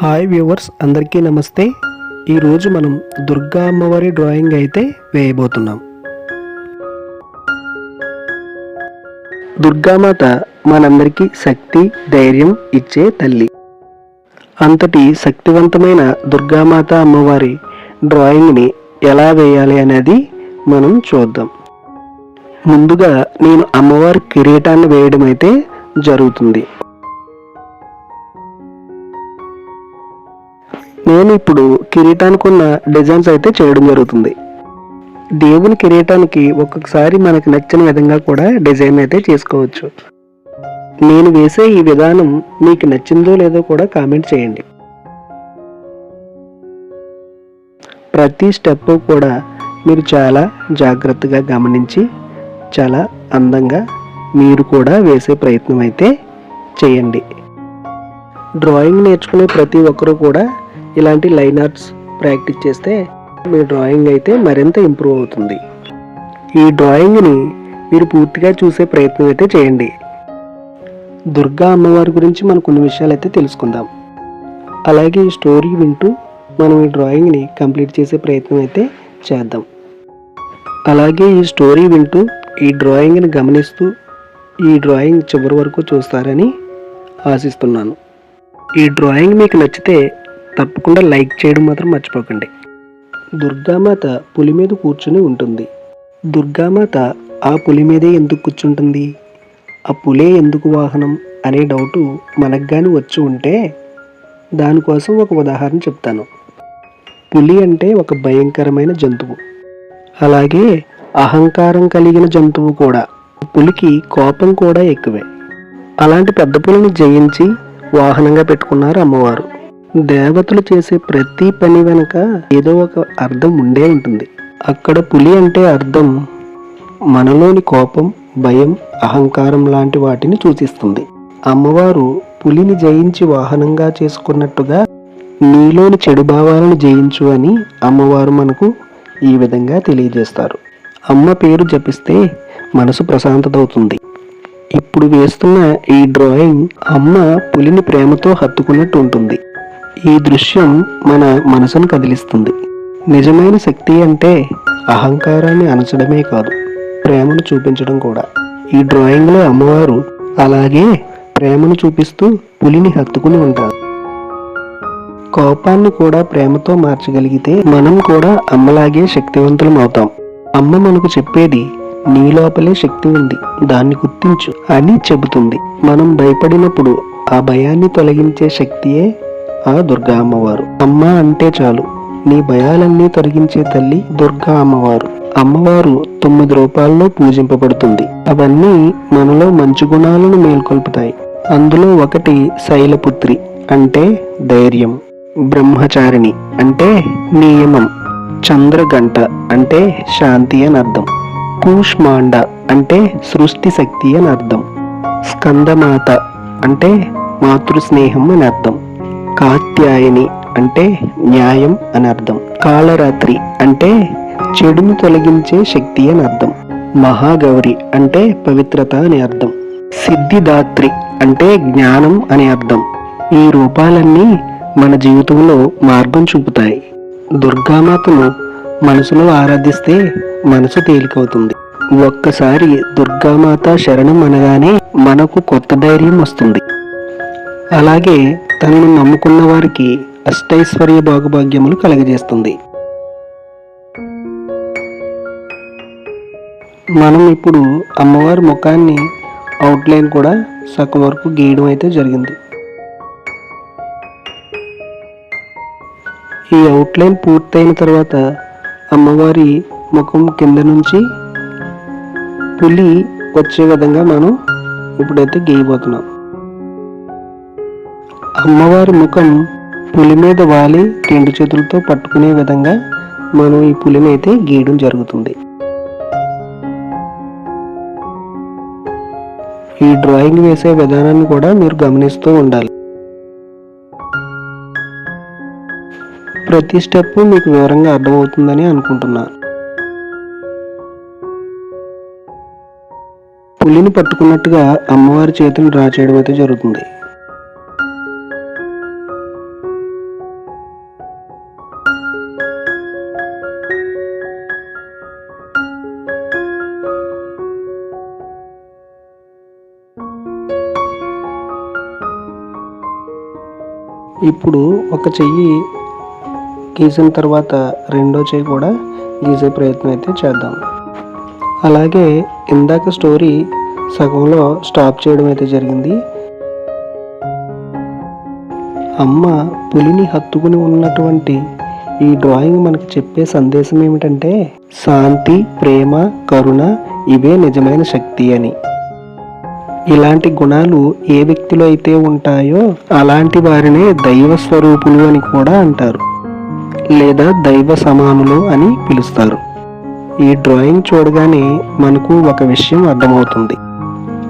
Hi viewers అందరికీ నమస్తే. ఈరోజు మనం దుర్గా అమ్మవారి డ్రాయింగ్ అయితే వేయబోతున్నాం. దుర్గామాత మనందరికీ శక్తి ధైర్యం ఇచ్చే తల్లి. అంతటి శక్తివంతమైన దుర్గామాత అమ్మవారి డ్రాయింగ్ని ఎలా వేయాలి అనేది మనం చూద్దాం. ముందుగా నేను అమ్మవారి కిరీటాన్ని వేయడం అయితే జరుగుతుంది. నేను ఇప్పుడు కిరీటానికి ఉన్న డిజైన్స్ అయితే చేయడం జరుగుతుంది. దేవుని కిరీటానికి ఒక్కొక్కసారి మనకు నచ్చిన విధంగా కూడా డిజైన్ అయితే చేసుకోవచ్చు. నేను వేసే ఈ విధానం మీకు నచ్చిందో లేదో కూడా కామెంట్ చేయండి. ప్రతి స్టెప్ కూడా మీరు చాలా జాగ్రత్తగా గమనించి చాలా అందంగా మీరు కూడా వేసే ప్రయత్నం అయితే చేయండి. డ్రాయింగ్ నేర్చుకునే ప్రతి ఒక్కరూ కూడా ఇలాంటి లైన్ ఆర్ట్స్ ప్రాక్టీస్ చేస్తే మీ డ్రాయింగ్ అయితే మరింత ఇంప్రూవ్ అవుతుంది. ఈ డ్రాయింగ్ని మీరు పూర్తిగా చూసే ప్రయత్నం అయితే చేయండి. దుర్గా అమ్మవారి గురించి మనం కొన్ని విషయాలు అయితే తెలుసుకుందాం. అలాగే ఈ స్టోరీ వింటూ మనం ఈ డ్రాయింగ్ని కంప్లీట్ చేసే ప్రయత్నం అయితే చేద్దాం. అలాగే ఈ స్టోరీ వింటూ ఈ డ్రాయింగ్ని గమనిస్తూ ఈ డ్రాయింగ్ చివరి వరకు చూస్తారని ఆశిస్తున్నాను. ఈ డ్రాయింగ్ మీకు నచ్చితే తప్పకుండా లైక్ చేయడం మాత్రం మర్చిపోకండి. దుర్గామాత పులి మీద కూర్చుని ఉంటుంది. దుర్గామాత ఆ పులి మీదే ఎందుకు కూర్చుంటుంది? ఆ పులే ఎందుకు వాహనం అనే డౌటు మనకు కానీ వచ్చి ఉంటే దానికోసం ఒక ఉదాహరణ చెప్తాను. పులి అంటే ఒక భయంకరమైన జంతువు. అలాగే అహంకారం కలిగిన జంతువు కూడా. పులికి కోపం కూడా ఎక్కువే. అలాంటి పెద్ద పులిని జయించి వాహనంగా పెట్టుకున్నారు అమ్మవారు. దేవతలు చేసే ప్రతి పని వెనుక ఏదో ఒక అర్థం ఉండే ఉంటుంది. అక్కడ పులి అంటే అర్థం మనలోని కోపం భయం అహంకారం లాంటి వాటిని సూచిస్తుంది. అమ్మవారు పులిని జయించి వాహనంగా చేసుకున్నట్టుగా నీలోని చెడు భావాలను జయించు అని అమ్మవారు మనకు ఈ విధంగా తెలియజేస్తారు. అమ్మ పేరు జపిస్తే మనసు ప్రశాంతత అవుతుంది ఇప్పుడు వేస్తున్న ఈ డ్రాయింగ్ అమ్మ పులిని ప్రేమతో హత్తుకున్నట్టు ఉంటుంది. ఈ దృశ్యం మన మనసును కదిలిస్తుంది. నిజమైన శక్తి అంటే అహంకారాన్ని అనచడమే కాదు ప్రేమను చూపించడం కూడా. ఈ డ్రాయింగ్లో అమ్మవారు అలాగే ప్రేమను చూపిస్తూ పులిని హత్తుకుని ఉంటారు. కోపాన్ని కూడా ప్రేమతో మార్చగలిగితే మనం కూడా అమ్మలాగే శక్తివంతులం అవుతాం. అమ్మ మనకు చెప్పేది నీ లోపలే శక్తి ఉంది దాన్ని గుర్తించు అని చెబుతుంది. మనం భయపడినప్పుడు ఆ భయాన్ని తొలగించే శక్తియే ఆ దుర్గా అమ్మవారు. అమ్మ అంటే చాలు. నీ భయాలన్నీ తొలగించే తల్లి దుర్గా అమ్మవారు. అమ్మవారు తొమ్మిది రూపాల్లో పూజింపబడుతుంది. అవన్నీ మనలో మంచి గుణాలను మేల్కొల్పుతాయి. అందులో ఒకటి శైలపుత్రి అంటే ధైర్యం. బ్రహ్మచారిణి అంటే నియమం. చంద్రగంట అంటే శాంతి అని అర్థం. కూష్మాండ అంటే సృష్టి శక్తి అని అర్థం. స్కందమాత అంటే మాతృ స్నేహం అని అర్థం. కాత్యాయని అంటే న్యాయం అని అర్థం. కాళరాత్రి అంటే చెడును తొలగించే శక్తి అని అర్థం. మహాగౌరి అంటే పవిత్రత అని అర్థం. సిద్ధిదాత్రి అంటే జ్ఞానం అని అర్థం. ఈ రూపాలన్నీ మన జీవితంలో మార్గం చూపుతాయి. దుర్గామాతను మనసులో ఆరాధిస్తే మనసు తేలికవుతుంది. ఒక్కసారి దుర్గామాత శరణం అనగానే మనకు కొత్త ధైర్యం వస్తుంది. అలాగే తనను నమ్ముకున్న వారికి అష్టైశ్వర్య భాగభాగ్యములు కలగజేస్తుంది. మనం ఇప్పుడు అమ్మవారి ముఖాన్ని అవుట్లైన్ కూడా సగం వరకు గీయడం అయితే జరిగింది. ఈ అవుట్లైన్ పూర్తయిన తర్వాత అమ్మవారి ముఖం కింద నుంచి పులి వచ్చే విధంగా మనం ఇప్పుడైతే గీయబోతున్నాం. అమ్మవారి ముఖం పులి మీద వాలి రెండు చేతులతో పట్టుకునే విధంగా మనం ఈ పులిని అయితే గీయడం జరుగుతుంది. ఈ డ్రాయింగ్ వేసే విధానాన్ని కూడా మీరు గమనిస్తూ ఉండాలి. ప్రతి స్టెప్ మీకు వివరంగా అర్థమవుతుందని అనుకుంటున్నాను పులిని పట్టుకున్నట్టుగా అమ్మవారి చేతిని డ్రా చేయడం అయితే జరుగుతుంది. ఇప్పుడు ఒక చెయ్యి గీసిన తర్వాత రెండో చెయ్యి కూడా గీసే ప్రయత్నం అయితే చేద్దాం. అలాగే ఇందాక స్టోరీ సగంలో స్టాప్ చేయడం అయితే జరిగింది. అమ్మ పులిని హత్తుకుని ఉన్నటువంటి ఈ డ్రాయింగ్ మనకి చెప్పే సందేశం ఏమిటంటే శాంతి ప్రేమ కరుణ ఇవే నిజమైన శక్తి అని. ఇలాంటి గుణాలు ఏ వ్యక్తిలో అయితే ఉంటాయో అలాంటి వారినే దైవ స్వరూపులు అని కూడా అంటారు. లేదా దైవ సమానులు అని పిలుస్తారు. ఈ డ్రాయింగ్ చూడగానే మనకు ఒక విషయం అర్థమవుతుంది.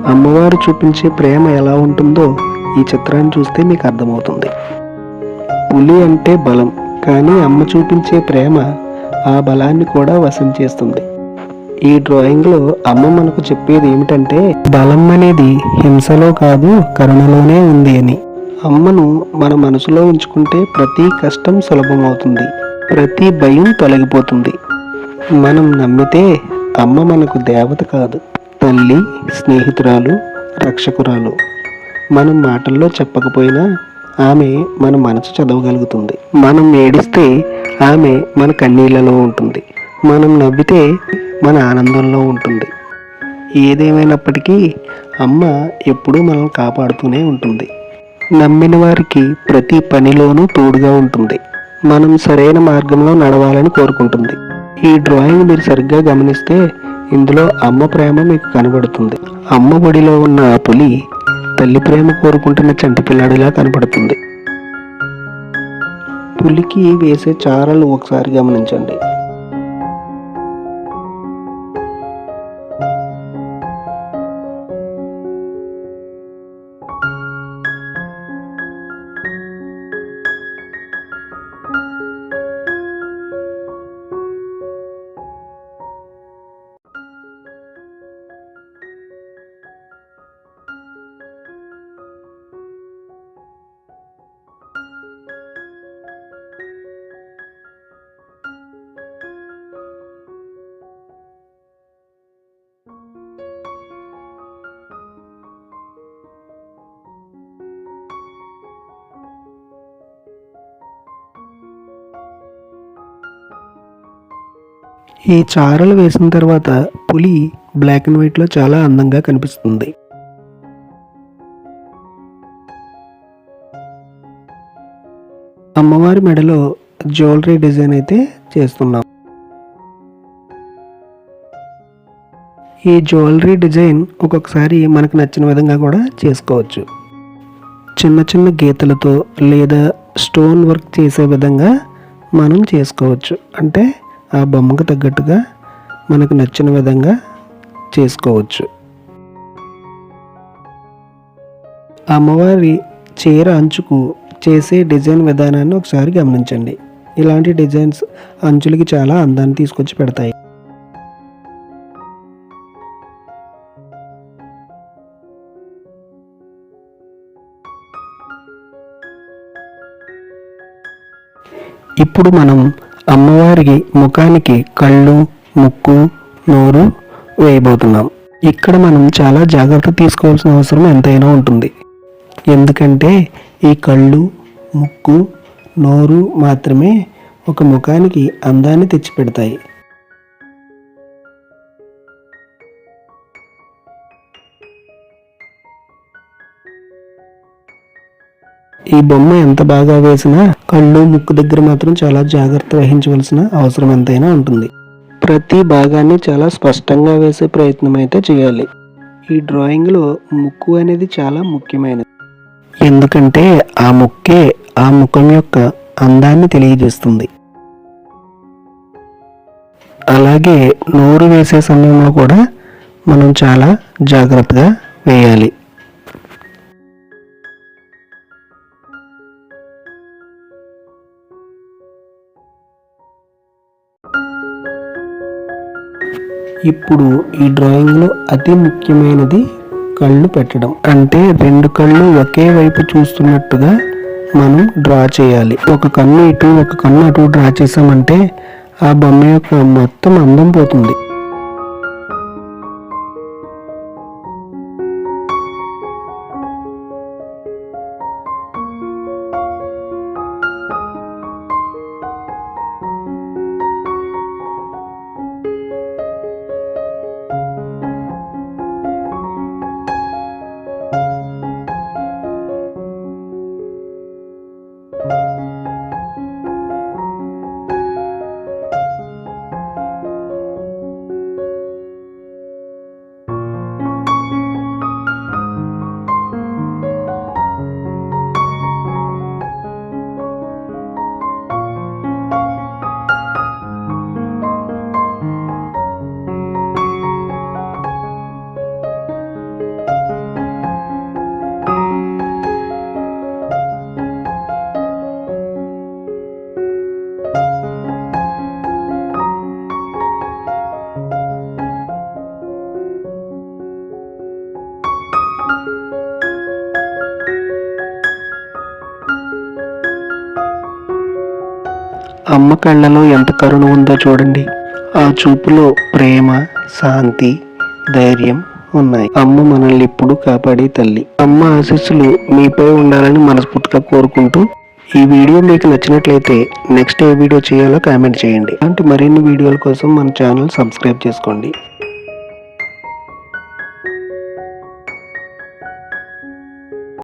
అమ్మవారు చూపించే ప్రేమ ఎలా ఉంటుందో ఈ చిత్రాన్ని చూస్తే మీకు అర్థమవుతుంది. పులి అంటే బలం కానీ అమ్మ చూపించే ప్రేమ ఆ బలాన్ని కూడా వశం చేస్తుంది. ఈ డ్రాయింగ్లో అమ్మ మనకు చెప్పేది ఏమిటంటే బలం అనేది హింసలో కాదు కరుణలోనే ఉంది అని. అమ్మను మన మనసులో ఉంచుకుంటే ప్రతి కష్టం సులభమవుతుంది ప్రతి భయం తొలగిపోతుంది. మనం నమ్మితే అమ్మ మనకు దేవత కాదు తల్లి స్నేహితురాలు రక్షకురాలు. మనం మాటల్లో చెప్పకపోయినా ఆమె మన మనసు చదవగలుగుతుంది. మనం ఏడిస్తే ఆమె మన కన్నీళ్ళలో ఉంటుంది. మనం నవ్వితే మన ఆనందంలో ఉంటుంది. ఏదేమైనప్పటికీ అమ్మ ఎప్పుడూ మనల్ని కాపాడుతూనే ఉంటుంది. నమ్మిన వారికి ప్రతి పనిలోనూ తోడుగా ఉంటుంది. మనం సరైన మార్గంలో నడవాలని కోరుకుంటుంది. ఈ డ్రాయింగ్ మీరు సరిగ్గా గమనిస్తే ఇందులో అమ్మ ప్రేమ మీకు కనబడుతుంది. అమ్మ ఒడిలో ఉన్న ఆ పులి తల్లి ప్రేమ కోరుకుంటున్న చంటి పిల్లాడిలా కనబడుతుంది. పులికి వేసే చారలు ఒకసారి గమనించండి. ఈ చారలు వేసిన తర్వాత పులి బ్లాక్ అండ్ వైట్లో చాలా అందంగా కనిపిస్తుంది. అమ్మవారి మెడలో జ్యువెలరీ డిజైన్ అయితే చేస్తున్నాం. ఈ జ్యువెలరీ డిజైన్ ఒక్కొక్కసారి మనకు నచ్చిన విధంగా కూడా చేసుకోవచ్చు. చిన్న చిన్న గీతలతో లేదా స్టోన్ వర్క్ చేసే విధంగా మనం చేసుకోవచ్చు. అంటే ఆ బొమ్మకు తగ్గట్టుగా మనకు నచ్చిన విధంగా చేసుకోవచ్చు. అమ్మవారి చీర అంచుకు చేసే డిజైన్ విధానాన్ని ఒకసారి గమనించండి. ఇలాంటి డిజైన్స్ అంచులకి చాలా అందాన్ని తీసుకొచ్చి పెడతాయి. ఇప్పుడు మనం అమ్మవారికి ముఖానికి కళ్ళు ముక్కు నోరు వేయబోతున్నాం. ఇక్కడ మనం చాలా జాగ్రత్త తీసుకోవాల్సిన అవసరం ఎంతైనా ఉంటుంది. ఎందుకంటే ఈ కళ్ళు ముక్కు నోరు మాత్రమే ఒక ముఖానికి అందాన్ని తెచ్చిపెడతాయి. ఈ బొమ్మ ఎంత బాగా వేసినా కళ్ళు ముక్కు దగ్గర మాత్రం చాలా జాగ్రత్త వహించవలసిన అవసరం ఎంతైనా ఉంటుంది. ప్రతి భాగాన్ని చాలా స్పష్టంగా వేసే ప్రయత్నం అయితే చేయాలి. ఈ డ్రాయింగ్లో ముక్కు అనేది చాలా ముఖ్యమైనది. ఎందుకంటే ఆ ముక్కే ఆ ముఖం యొక్క అందాన్ని తెలియజేస్తుంది. అలాగే నోరు వేసే సమయంలో కూడా మనం చాలా జాగ్రత్తగా వేయాలి. ఇప్పుడు ఈ డ్రాయింగ్లో అతి ముఖ్యమైనది కళ్ళు పెట్టడం. అంటే రెండు కళ్ళు ఒకే వైపు చూస్తున్నట్టుగా మనం డ్రా చేయాలి. ఒక కన్ను ఇటు ఒక కన్ను అటు డ్రా చేసామంటే ఆ బొమ్మ యొక్క మొత్తం అందం పోతుంది. అమ్మ కళ్ళలో ఎంత కరుణ ఉందో చూడండి. ఆ చూపులో ప్రేమ శాంతి ధైర్యం ఉన్నాయి. అమ్మ మనల్ని ఇప్పుడు కాపాడే తల్లి. అమ్మ ఆశీస్సులు మీపై ఉండాలని మనస్ఫూర్తిగా కోరుకుంటూ ఈ వీడియో మీకు నచ్చినట్లయితే నెక్స్ట్ ఏ వీడియో చేయాలో కామెంట్ చేయండి. అలాంటి మరిన్ని వీడియోల కోసం మన ఛానల్ సబ్స్క్రైబ్ చేసుకోండి.